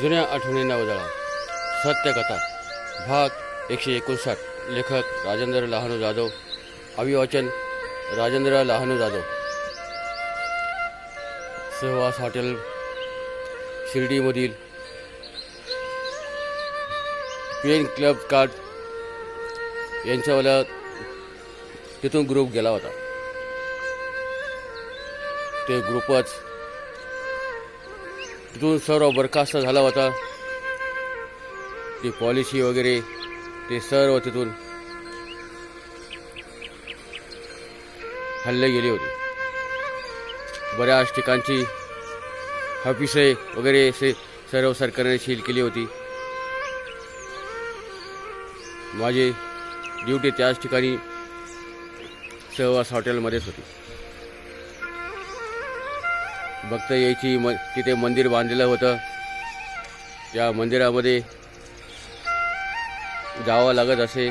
जुन्या आठवणींना उजाळा. सत्यकथा. भाग एकशे एकोणसाठ लेखक राजेंद्र लहानू जाधव. अभिवाचन राजेंद्र लहानू जाधव. सहवास हॉटेल शिर्डीमधील पेन क्लब कार्ड यांच्यावाला तिथून ग्रुप गेला होता. ते ग्रुपच तिथून सर्व बरखास्त झाला होता. ती पॉलिसी वगैरे ते सर्व तिथून हल्ले गेले होते. बऱ्याच ठिकाणची ऑफिसे वगैरे असे सर्व सरकारने सील केली होती. माझी ड्युटी त्याच ठिकाणी सहवास हॉटेलमध्येच होती. भक्त यायची म तिथे मंदिर बांधलेलं होतं. त्या मंदिरामध्ये जावं लागत असे.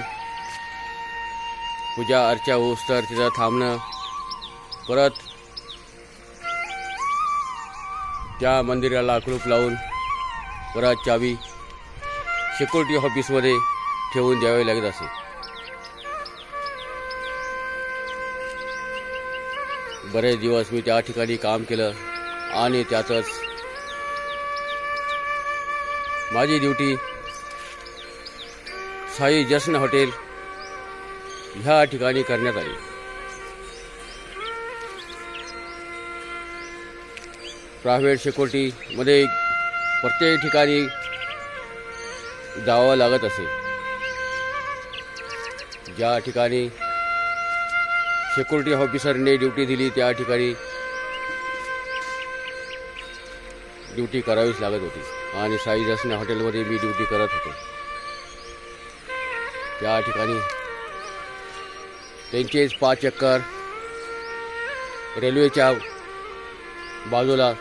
पूजा अर्चा होस तर तिथं थांबणं. परत त्या मंदिराला कुलूप लावून परत चावी सिक्युरिटी ऑफिसमध्ये ठेवून द्यावे लागत असे. बरेच दिवस मी त्या ठिकाणी काम केलं. आणि त्यातच माझी ड्युटी साई जसन हॉटेल ह्या ठिकाणी करण्यात आली. प्रायव्हेट सिक्युरिटीमध्ये प्रत्येक ठिकाणी जावं लागत असे. ज्या ठिकाणी सिक्युरिटी ऑफिसरने ड्युटी दिली त्या ठिकाणी ड्युटी करावीच लागत होती. आणि साई जसने हॉटेलमध्ये मी ड्युटी करत होतो. त्या ठिकाणी त्यांचेच पाच चक्कर रेल्वेच्या बाजूला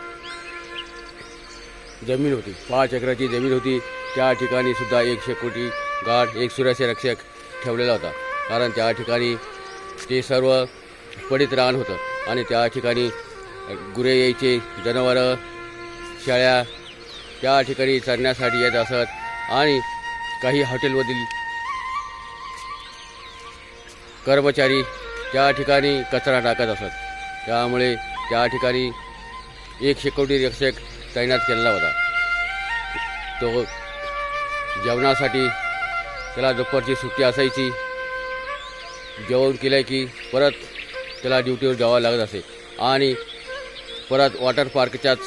जमीन होती. पाच एकराची जमीन होती. त्या ठिकाणी सुद्धा एक शेकोटी गाठ एक सुरक्षा रक्षक ठेवलेला होता. कारण त्या ठिकाणी ते सर्व पडित रान होतं. आणि त्या ठिकाणी गुरे यायचे जनावरं शाळ्या त्या ठिकाणी चरण्यासाठी येत असत आणि काही हॉटेलमधील कर्मचारी त्या ठिकाणी कचरा टाकत असत. त्यामुळे त्या ठिकाणी एक शिकवटी रक्षक तैनात केलेला होता. तो जेवणासाठी त्याला दुपारची सुट्टी असायची. जेवण केलं की परत त्याला ड्युटीवर जावं लागत असे. आणि परत वॉटर पार्कच्याच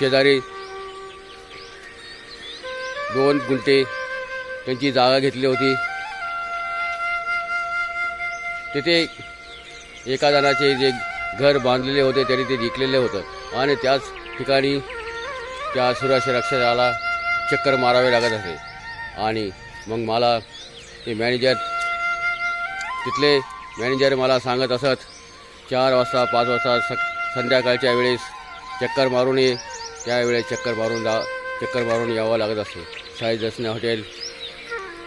शेजारी दोन गुंठे त्यांची जागा घेतली होती. तिथे एका जणाचे जे घर बांधलेले होते त्यांनी ते जिंकलेले होतं. आणि त्याच ठिकाणी त्या सुरक्षा रक्षकाला चक्कर मारावे लागत असे आणि मग मला ते मॅनेजर तिथले मॅनेजर मला सांगत असत चार वाजता पाच वाजता स संध्याकाळच्या वेळेस चक्कर मारून ये. त्यावेळेस चक्कर मारून जा चक्कर मारून यावं लागत असे. साई जसने हॉटेल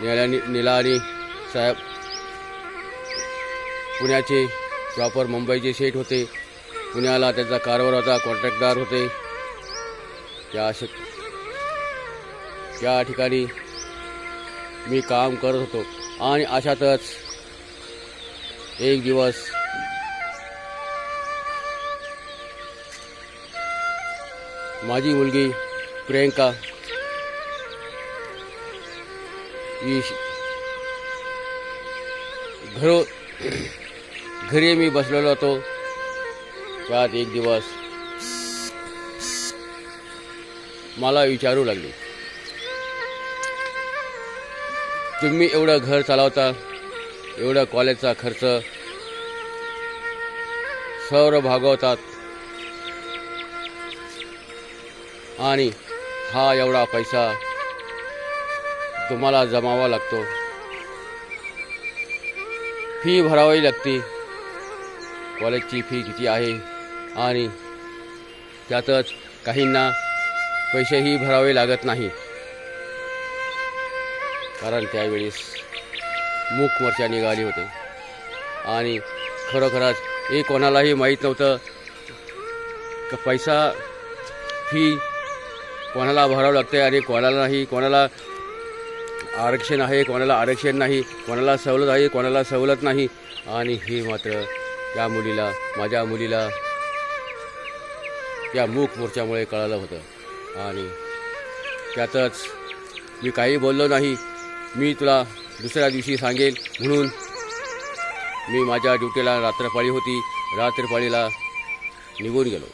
निला निलानी आणि साहेब पुण्याचे प्रॉपर मुंबईचे सेट होते. पुण्याला त्याचा कारभार होता कॉन्ट्रॅक्टदार होते. त्या असे त्या ठिकाणी मी काम करत होतो. आणि अशातच एक दिवस माझी मुलगी प्रियंका ही घरो घरी मी बसलेलो होतो. त्यात एक दिवस मला विचारू लागली. तुम्ही एवढं घर चालवता एवढं कॉलेजचा खर्च सर्व भागवतात. आणि हा एवढा पैसा तुम्हाला जमावा लागतो. फी भरावी लागते. कॉलेजची फी किती आहे? आणि त्यातच काहींना पैसेही भरावे लागत नाही. कारण त्यावेळेस मूक मोर्चा निघाली होते. आणि खरोखरच हे कोणालाही माहीत नव्हतं. का पैसा फी कोणाला भरावं लागते आणि कोणाला नाही कोणाला आरक्षण आहे कोणाला आरक्षण नाही कोणाला सवलत आहे कोणाला सवलत नाही. आणि हे मात्र त्या मुलीला माझ्या मुलीला त्या मूक मोर्चामुळे कळालं होतं. आणि त्यातच मी काही बोललो नाही. मी तुला दुसऱ्या दिवशी सांगेल म्हणून मी माझ्या ड्युटीला रात्रपाळी होती. रात्रपाळीला निघून गेलो.